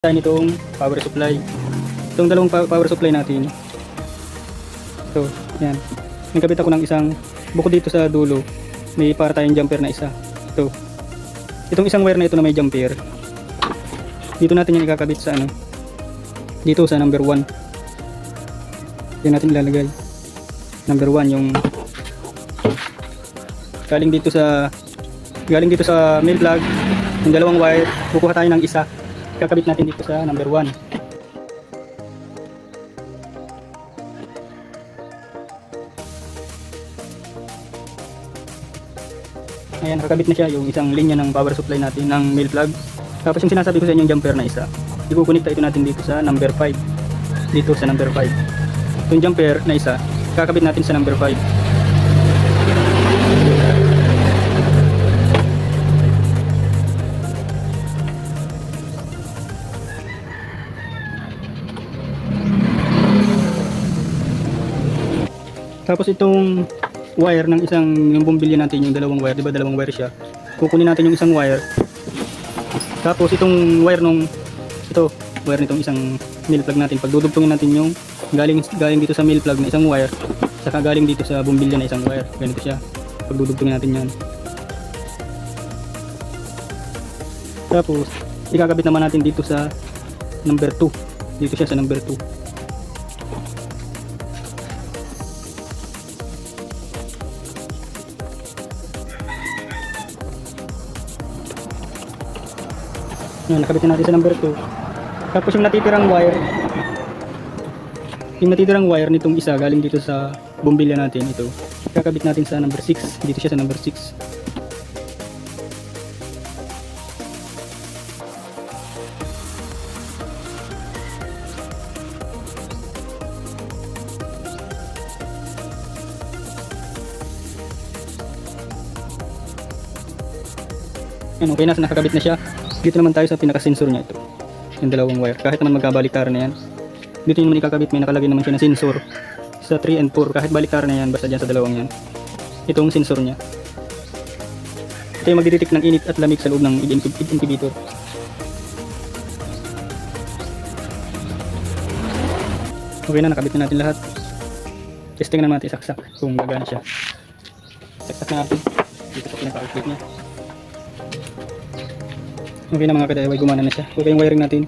tayo nitong power supply. Itong dalawang power supply natin. Ito, yan. Nagkabit ako ng isang, bukod dito sa dulo, may para tayong jumper na isa. Ito. Itong isang wire na ito na may jumper. Dito natin yung ikakabit sa ano. Dito sa number 1. Yan natin ilalagay. Number 1 yung galing dito sa galing dito sa main plug yung dalawang wire kukuha tayo ng isa kakabit natin dito sa number 1 ayan kakabit na siya yung isang linya ng power supply natin ng mail plug. Tapos yung sinasabi ko sa inyo yung jumper na isa ikukunikta ito natin dito sa number 5 dito sa number 5 yung jumper na isa kakabit natin sa number 5 Tapos itong wire ng isang yung bumbilya natin yung dalawang wire, 'di ba dalawang wire siya. Kukunin natin yung isang wire. Tapos itong wire nung ito, wire nitong isang mill plug natin. Pagdudugtungin natin yung galing galing dito sa mill plug na isang wire, saka galing dito sa bumbilya na isang wire. Ganito siya. Pagdudugtungin natin 'yan. Tapos ikakabit naman natin dito sa number 2. Dito siya sa number 2. Yan, nakabit na natin sa number 2. Tapos yung natitirang wire, yung natitirang wire nitong isa galing dito sa bumbilya natin ito. Kakabit natin sa number 6. Dito siya sa number 6. Yan, okay na, nakakabit na siya. Dito naman tayo sa pinaka-sensor niya ito. Yung dalawang wire. Kahit naman magkabaliktaran na yan. Dito naman ikakabit, may nakalagay naman siya na sensor. Sa 3 and 4, kahit baliktaran na yan, basta dyan sa dalawang yan. Itong sensor niya. Ito yung magdidetect ng init at lamig sa loob ng inhibitor. Okay na, nakabit na natin lahat. Testing na natin isaksak kung gagana siya. Saksak natin. Dito sa pinaka-outlet niya. Okay na mga ka-DIY, gumana na siya. Okay yung wiring natin.